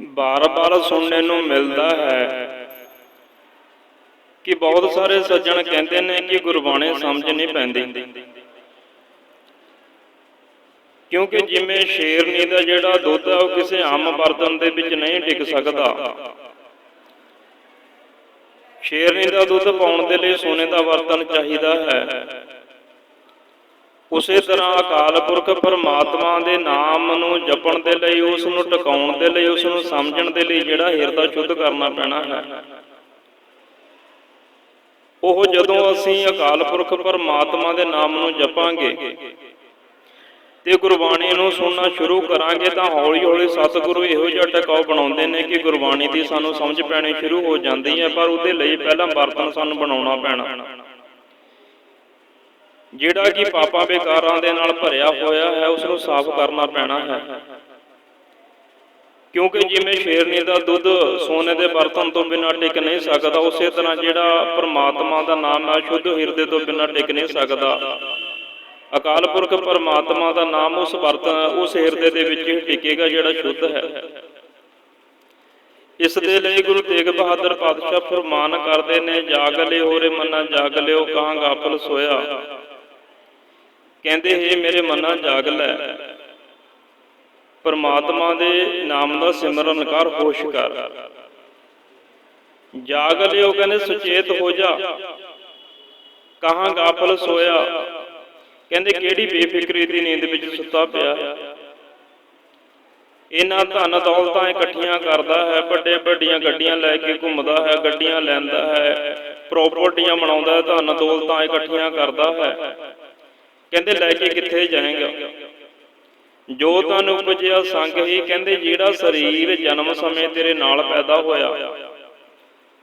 ਬਾਰ-ਬਾਰ ਸੁਣਨ ਨੂੰ ਮਿਲਦਾ ਹੈ ਕਿ ਬਹੁਤ ਸਾਰੇ ਸੱਜਣ ਕਹਿੰਦੇ ਨੇ ਕਿ ਗੁਰਬਾਣੀ ਸਮਝ ਨਹੀਂ ਪੈਂਦੀ। ਕਿਉਂਕਿ ਜਿਵੇਂ ਸ਼ੇਰਨੀ ਦਾ ਜਿਹੜਾ ਦੁੱਧ ਹੈ ਉਹ ਕਿਸੇ ਆਮ ਬਰਤਨ ਦੇ ਵਿੱਚ ਨਹੀਂ ਟਿਕ ਸਕਦਾ। ਸ਼ੇਰਨੀ ਦਾ ਦੁੱਧ ਪਾਉਣ ਦੇ ਲਈ ਸੋਨੇ ਦਾ ਬਰਤਨ ਚਾਹੀਦਾ ਹੈ। ਉਸੇ ਤਰ੍ਹਾਂ ਅਕਾਲ ਪੁਰਖ ਪਰਮਾਤਮਾ ਦੇ ਨਾਮ ਨੂੰ ਜਪਣ ਦੇ ਲਈ ਉਸ ਨੂੰ ਟਿਕਾਉਣ ਦੇ ਲਈ ਉਸ ਨੂੰ ਸਮਝਣ ਦੇ ਲਈ ਜਿਹੜਾ ਹਿਰਦਾ ਸ਼ੁੱਧ ਕਰਨਾ ਪੈਣਾ ਹੈ। ਉਹ ਜਦੋਂ ਅਸੀਂ ਅਕਾਲ ਪੁਰਖ ਪਰਮਾਤਮਾ ਦੇ ਨਾਮ ਨੂੰ ਜਪਾਂਗੇ ਤੇ ਗੁਰਬਾਣੀ ਨੂੰ ਸੁਣਨਾ ਸ਼ੁਰੂ ਕਰਾਂਗੇ, ਤਾਂ ਹੌਲੀ-ਹੌਲੀ ਸਤਿਗੁਰੂ ਇਹੋ ਜਿਹਾ ਟਿਕਾਉ ਬਣਾਉਂਦੇ ਨੇ ਕਿ ਗੁਰਬਾਣੀ ਦੀ ਸਾਨੂੰ ਸਮਝ ਪੈਣੀ ਸ਼ੁਰੂ ਹੋ ਜਾਂਦੀ ਹੈ, ਪਰ ਉਹਦੇ ਲਈ ਪਹਿਲਾਂ ਬਰਤਨ ਸਾਨੂੰ ਬਣਾਉਣਾ ਪੈਣਾ। ਜਿਹੜਾ ਕਿ ਪਾਪਾਂ ਬੇਕਾਰਾਂ ਦੇ ਨਾਲ ਭਰਿਆ ਹੋਇਆ ਹੈ ਉਸ ਨੂੰ ਸਾਫ਼ ਕਰਨਾ ਪੈਣਾ ਹੈ। ਕਿਉਂਕਿ ਜਿਵੇਂ ਸ਼ੇਰਨੀ ਦਾ ਦੁੱਧ ਸੋਨੇ ਦੇ ਬਰਤਨ ਤੋਂ ਬਿਨਾਂ ਟਿਕ ਨਹੀਂ ਸਕਦਾ, ਉਸੇ ਤਰ੍ਹਾਂ ਜਿਹੜਾ ਪਰਮਾਤਮਾ ਦਾ ਨਾਮ ਹੈ, ਸ਼ੁੱਧ ਹਿਰਦੇ ਤੋਂ ਬਿਨਾਂ ਟਿਕ ਨਹੀਂ ਸਕਦਾ। ਅਕਾਲ ਪੁਰਖ ਪਰਮਾਤਮਾ ਦਾ ਨਾਮ ਉਸ ਬਰਤਨ, ਉਸ ਹਿਰਦੇ ਦੇ ਵਿੱਚ ਹੀ ਟਿਕੇਗਾ ਜਿਹੜਾ ਸ਼ੁੱਧ ਹੈ। ਇਸ ਦੇ ਲਈ ਗੁਰੂ ਤੇਗ ਬਹਾਦਰ ਪਾਤਸ਼ਾਹ ਫਰਮਾਨ ਕਰਦੇ ਨੇ, ਜਾਗ ਲਿਓ ਰੇ ਮਨਾ, ਜਾਗ ਲਿਓ ਕਹਾਂ ਗਾਫਲ ਸੋਇਆ। ਕਹਿੰਦੇ ਹੈ ਮੇਰੇ ਮਨਾ ਜਾਗ ਲੈ। ਪਰਮਾਤਮਾ ਦੇ ਨਾਮ ਦਾ ਸਿਮਰਨ ਕਰ, ਹੋਸ਼ ਕਰ। ਜਾਗ ਲਿਓ, ਕਹਿੰਦੇ ਸੁਚੇਤ ਹੋ ਜਾ। ਕਹਾਂ ਗਾਫਲ ਸੋਇਆ। ਕਹਿੰਦੇ ਕਿਹੜੀ ਬੇਫਿਕਰੀ ਦੀ ਨੀਂਦ ਵਿੱਚ ਸੁੱਤਾ ਪਿਆ। ਇਹਨਾਂ ਧਨ ਦੌਲਤਾਂ ਇਕੱਠੀਆਂ ਕਰਦਾ ਹੈ ਵੱਡੇ ਵੱਡੀਆਂ ਗੱਡੀਆਂ ਲੈ ਕੇ ਘੁੰਮਦਾ ਹੈ, ਗੱਡੀਆਂ ਲੈਂਦਾ ਹੈ ਪ੍ਰਾਪਰਟੀਆਂ ਬਣਾਉਂਦਾ ਹੈ, ਧਨ ਦੌਲਤਾਂ ਇਕੱਠੀਆਂ ਕਰਦਾ ਹੈ। ਕਹਿੰਦੇ ਲੈ ਕੇ ਕਿੱਥੇ ਜਾਏਗਾ? ਜੋ ਤਨ ਉਪਜਿਆ ਸੰਗ ਹੀ ਕਹਿੰਦੇ ਜਿਹੜਾ ਸਰੀਰ ਜਨਮ ਸਮੇਂ ਤੇਰੇ ਨਾਲ ਪੈਦਾ ਹੋਇਆ।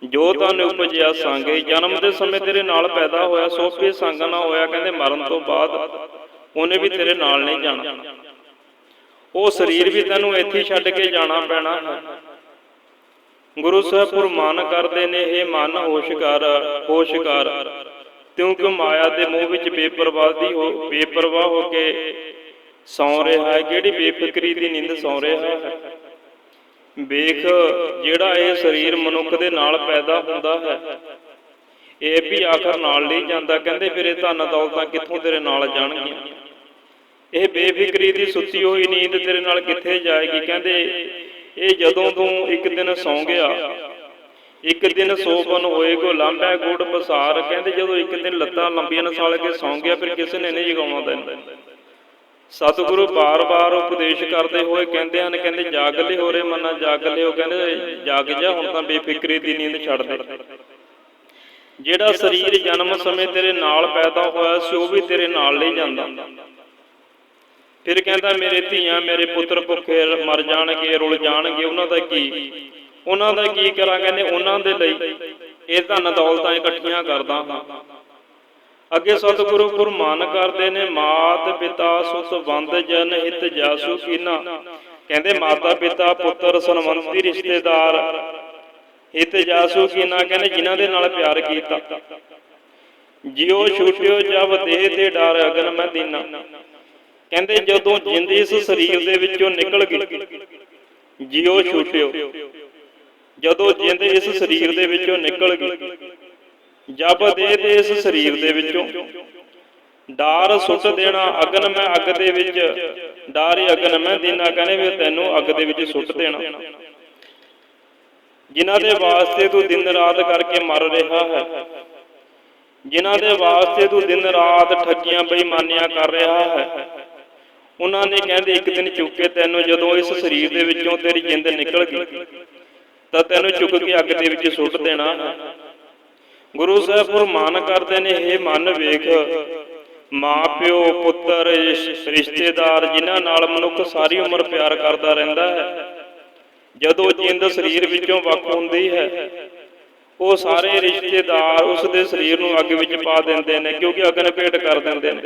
ਜੋ ਤਨ ਉਪਜਿਆ ਸੰਗ ਹੀ ਜਨਮ ਦੇ ਸਮੇਂ ਤੇਰੇ ਨਾਲ ਪੈਦਾ ਹੋਇਆ, ਸੋ ਸੰਗ ਨਾ ਹੋਇਆ, ਕਹਿੰਦੇ ਮਰਨ ਤੋਂ ਬਾਅਦ ਉਹਨੇ ਵੀ ਤੇਰੇ ਨਾਲ ਨਹੀਂ ਜਾਣਾ। ਉਹ ਸਰੀਰ ਵੀ ਤੈਨੂੰ ਇੱਥੇ ਛੱਡ ਕੇ ਜਾਣਾ ਪੈਣਾ। ਹੈ ਗੁਰੂ ਸਾਹਿਬ ਫਰਮਾਨ ਕਰਦੇ ਨੇ ਇਹ ਮਨ ਹੋਸ਼ ਕਰ ਹੋਸ਼ ਕਰ। ਕਿਉਂਕਿ ਮਾਇਆ ਦੇ ਮੋਹ ਵਿੱਚ ਬੇਪਰਵਾਹੀ ਹੋ ਬੇਪਰਵਾਹ ਹੋ ਕੇ ਸੌ ਰਿਹਾ ਹੈ। ਕਿਹੜੀ ਬੇਫਿਕਰੀ ਦੀ ਨੀਂਦ ਸੌ ਰਿਹਾ ਹੈ? ਵੇਖ, ਜਿਹੜਾ ਇਹ ਸਰੀਰ ਮਨੁੱਖ ਦੇ ਨਾਲ ਪੈਦਾ ਹੁੰਦਾ ਹੈ, ਇਹ ਵੀ ਆਖਰ ਨਾਲ ਨਹੀਂ ਜਾਂਦਾ। ਕਹਿੰਦੇ ਫਿਰ ਇਹ ਧਨ ਦੌਲਤਾਂ ਕਿੱਥੋਂ ਤੇਰੇ ਨਾਲ ਜਾਣਗੀਆਂ? ਇਹ ਬੇਫਿਕਰੀ ਦੀ ਸੁੱਤੀ ਹੋਈ ਨੀਂਦ ਤੇਰੇ ਨਾਲ ਕਿੱਥੇ ਜਾਏਗੀ? ਕਹਿੰਦੇ, ਇਹ ਜਦੋਂ ਤੂੰ ਇੱਕ ਦਿਨ ਸੌਂ ਗਿਆ ਇੱਕ ਦਿਨ ਸੋਪਨ ਹੋਏ ਕੋ ਲਾਂਬੈ ਗੋੜ ਪਸਾਰ। ਕਹਿੰਦੇ ਜਦੋਂ ਇੱਕ ਦਿਨ ਲੱਤਾਂ ਲੰਬੀਆਂ ਨਸਾਲ ਕੇ ਸੌਂ ਗਿਆ ਫਿਰ ਕਿਸੇ ਨੇ ਨਹੀਂ ਜਗਾਉਣਾ ਤੈਨੂੰ ਸਤਿਗੁਰੂ ਬਾਰ-ਬਾਰ ਉਪਦੇਸ਼ ਕਰਦੇ ਹੋਏ ਕਹਿੰਦੇ ਹਨ ਕਹਿੰਦੇ ਜਾਗ ਲਿਓ ਰੇ ਮਨਾ ਜਾਗ ਲਿਓ ਕਹਿੰਦੇ ਜਾਗ ਜਾ ਹੁਣ ਤਾਂ ਬੇਫਿਕਰੀ ਦੀ ਨੀਂਦ ਛੱਡ ਦੇ। ਜਿਹੜਾ ਸਰੀਰ ਜਨਮ ਸਮੇਂ ਤੇਰੇ ਨਾਲ ਪੈਦਾ ਹੋਇਆ ਸੀ ਉਹ ਵੀ ਤੇਰੇ ਨਾਲ ਨਹੀਂ ਜਾਂਦਾ। ਫਿਰ ਕਹਿੰਦਾ ਮੇਰੇ ਧੀਆਂ ਮੇਰੇ ਪੁੱਤਰ ਭੁੱਖੇ ਮਰ ਜਾਣਗੇ ਰੁਲ ਜਾਣਗੇ ਉਹਨਾਂ ਦਾ ਕੀ? ਉਹਨਾਂ ਦਾ ਕੀ ਕਰਾਂ ਕਹਿੰਦੇ ਉਹਨਾਂ ਦੇ ਲਈ ਇਹ ਧਨ ਦੌਲਤਾਂ ਇਕੱਠੀਆਂ ਕਰਦਾ ਹਾਂ। ਅੱਗੇ ਸਤਿਗੁਰੂ ਫਰਮਾਨ ਕਰਦੇ ਨੇ ਮਾਤ ਪਿਤਾ ਸੁਤ ਬੰਦ ਜਨ ਹਿਤ ਜਾਸੂ ਕੀਨਾ। ਕਹਿੰਦੇ ਮਾਤਾ ਪਿਤਾ ਪੁੱਤਰ ਸੰਬੰਧੀ ਰਿਸ਼ਤੇਦਾਰ। ਹਿਤ ਜਾਸੂ ਕੀਨਾ ਕਹਿੰਦੇ ਜਿਨ੍ਹਾਂ ਦੇ ਨਾਲ ਪਿਆਰ ਕੀਤਾ। ਜਿਉ ਛੁਟਿਓ ਜਬ ਦੇਹ ਤੇ ਡਰ ਅਗਨ ਮੈਂ ਦੀਨਾ। ਕਹਿੰਦੇ ਜਦੋਂ ਜਿੰਦ ਇਸ ਸਰੀਰ ਦੇ ਵਿੱਚੋਂ ਨਿਕਲ ਗਈ। ਜਿਉ ਛੁਟਿਓ। ਜਦੋਂ ਜਿੰਦ ਇਸ ਸਰੀਰ ਦੇ ਵਿੱਚੋਂ ਨਿਕਲ ਗਈ, ਜਬ ਦੇ ਦੇ ਇਸ ਸਰੀਰ ਦੇ ਵਿੱਚੋਂ ਡਾਰ ਸੁੱਟ ਦੇਣਾ, ਅਗਨ ਮੈਂ ਅੱਗ ਦੇ ਵਿੱਚ, ਡਾਰੇ ਅਗਨ ਮੈਂ ਦਿਨਾ ਕਹਿੰਦੇ ਵੀ ਤੈਨੂੰ ਅੱਗ ਦੇ ਵਿੱਚ ਸੁੱਟ ਦੇਣਾ। ਜਿਨ੍ਹਾਂ ਦੇ ਵਾਸਤੇ ਤੂੰ ਦਿਨ ਰਾਤ ਕਰਕੇ ਮਰ ਰਿਹਾ ਹੈ, ਜਿਨ੍ਹਾਂ ਦੇ ਵਾਸਤੇ ਤੂੰ ਦਿਨ ਰਾਤ ਠੱਗੀਆਂ ਬੇਈਮਾਨੀਆਂ ਕਰ ਰਿਹਾ ਹੈ, ਉਹਨਾਂ ਨੇ ਕਹਿੰਦੇ ਇੱਕ ਦਿਨ ਚੁੱਕ ਕੇ ਤੈਨੂੰ ਜਦੋਂ ਇਸ ਸਰੀਰ ਦੇ ਵਿੱਚੋਂ ਤੇਰੀ ਜਿੰਦ ਨਿਕਲ ਗਈ। ਤਾਂ ਤੈਨੂੰ ਚੁੱਕ ਕੇ ਅੱਗ ਦੇ ਵਿੱਚ ਸੁੱਟ ਦੇਣਾ। ਗੁਰੂ ਸਾਹਿਬ ਫਰਮਾਨ ਕਰਦੇ ਨੇ ਇਹ ਮਨ ਵੇਖ ਮਾਂ ਪਿਓ ਪੁੱਤਰ ਰਿਸ਼ਤੇਦਾਰ, ਜਿਨ੍ਹਾਂ ਨਾਲ ਮਨੁੱਖ ਸਾਰੀ ਉਮਰ ਪਿਆਰ ਕਰਦਾ ਰਹਿੰਦਾ ਹੈ, ਜਦੋਂ ਜਿੰਦ ਸਰੀਰ ਵਿੱਚੋਂ ਵੱਖ ਹੁੰਦੀ ਹੈ, ਉਹ ਸਾਰੇ ਰਿਸ਼ਤੇਦਾਰ ਉਸ ਦੇ ਸਰੀਰ ਨੂੰ ਅੱਗ ਵਿੱਚ ਪਾ ਦਿੰਦੇ ਨੇ, ਕਿਉਂਕਿ ਅਗਨ ਭੇਟ ਕਰ ਦਿੰਦੇ ਨੇ।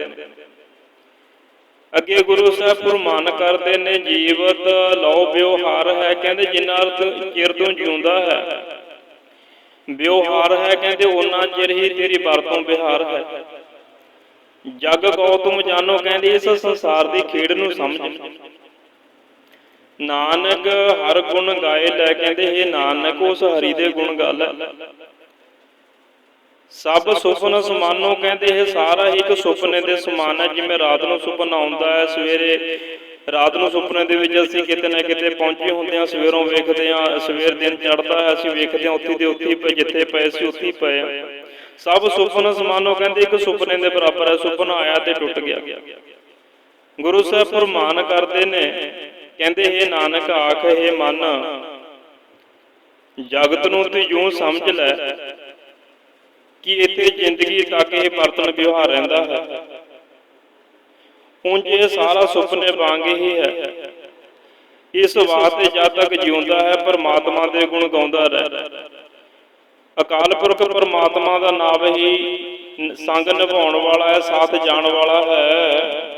ਅੱਗੇ ਗੁਰੂ ਸਾਹਿਬ ਫਰਮਾਨ ਕਰਦੇ ਨੇ, ਜੀਵਤ ਲਓ ਵਿਵਹਾਰ ਹੈ, ਕਹਿੰਦੇ ਜਿੰਨਾ ਅਰਥ ਚਿਰ ਤੋਂ ਜਿਉਂਦਾ ਹੈ। ਵਿਵਹਾਰ ਹੈ, ਕਹਿੰਦੇ ਉਹਨਾਂ ਚਿਰ ਹੀ ਤੇਰੀ ਵਰਤੋਂ ਵਿਹਾਰ ਹੈ। ਜਗ ਗੌਤਮ ਜਾਨੋ ਕਹਿੰਦੇ ਇਸ ਸੰਸਾਰ ਦੀ ਖੇਡ ਨੂੰ ਸਮਝ। ਨਾਨਕ ਹਰ ਗੁਣ ਗਾਏ ਲੈ, ਕਹਿੰਦੇ ਇਹ ਨਾਨਕ, ਉਸ ਹਰੀ ਦੇ ਗੁਣ ਗਾ ਲੈ ਸਭ ਸੁਪਨ ਸਮਾਨੋ ਕਹਿੰਦੇ ਇਹ ਸਾਰਾ ਇੱਕ ਸੁਪਨੇ ਦੇ ਸਮਾਨ ਹੈ ਜਿਵੇਂ ਰਾਤ ਨੂੰ ਸੁਪਨਾ ਆਉਂਦਾ ਹੈ ਸਵੇਰੇ ਰਾਤ ਨੂੰ ਸੁਪਨੇ ਦੇ ਵਿੱਚ ਅਸੀਂ ਕਿਤੇ ਨਾ ਕਿਤੇ ਪਹੁੰਚੇ ਹੁੰਦੇ ਹਾਂ ਸਵੇਰੋਂ ਵੇਖਦੇ ਹਾਂ ਸਵੇਰ ਦਿਨ ਚੜ੍ਹਦਾ ਹੈ ਅਸੀਂ ਵੇਖਦੇ ਹਾਂ ਉੱਥੇ ਦੇ ਉੱਥੇ ਪਏ ਜਿੱਥੇ ਪਏ ਸੀ ਉੱਥੇ ਪਏ ਆ ਸਭ ਸੁਪਨ ਸਮਾਨੋ ਕਹਿੰਦੇ ਇੱਕ ਸੁਪਨੇ ਦੇ ਬਰਾਬਰ ਹੈ ਸੁਪਨਾ ਆਇਆ ਤੇ ਟੁੱਟ ਗਿਆ। ਗੁਰੂ ਸਾਹਿਬ ਫਰਮਾਨ ਕਰਦੇ ਨੇ ਕਹਿੰਦੇ ਇਹ ਨਾਨਕ ਆਖ ਇਹ ਮਨ। ਜਗਤ ਨੂੰ ਤੂੰ ਯੂੰ ਸਮਝ ਲੈ ਕਿ ਇੱਥੇ ਜ਼ਿੰਦਗੀ ਤੱਕ ਇਹ ਵਰਤਨ ਵਿਵਹਾਰ ਰਹਿੰਦਾ ਹੈ। ਉਂਝ ਇਹ ਸਾਰਾ ਸੁਪਨੇ ਵਾਂਗ ਹੀ ਹੈ। ਇਸ ਵਾਸਤੇ ਜਦ ਤੱਕ ਜਿਉਂਦਾ ਹੈ, ਪਰਮਾਤਮਾ ਦੇ ਗੁਣ ਗਾਉਂਦਾ ਰਹਿ। ਅਕਾਲ ਪੁਰਖ ਪਰਮਾਤਮਾ ਦਾ ਨਾਮ ਹੀ ਸੰਗ ਨਿਭਾਉਣ ਵਾਲਾ ਹੈ, ਸਾਥ ਜਾਣ ਵਾਲਾ ਹੈ।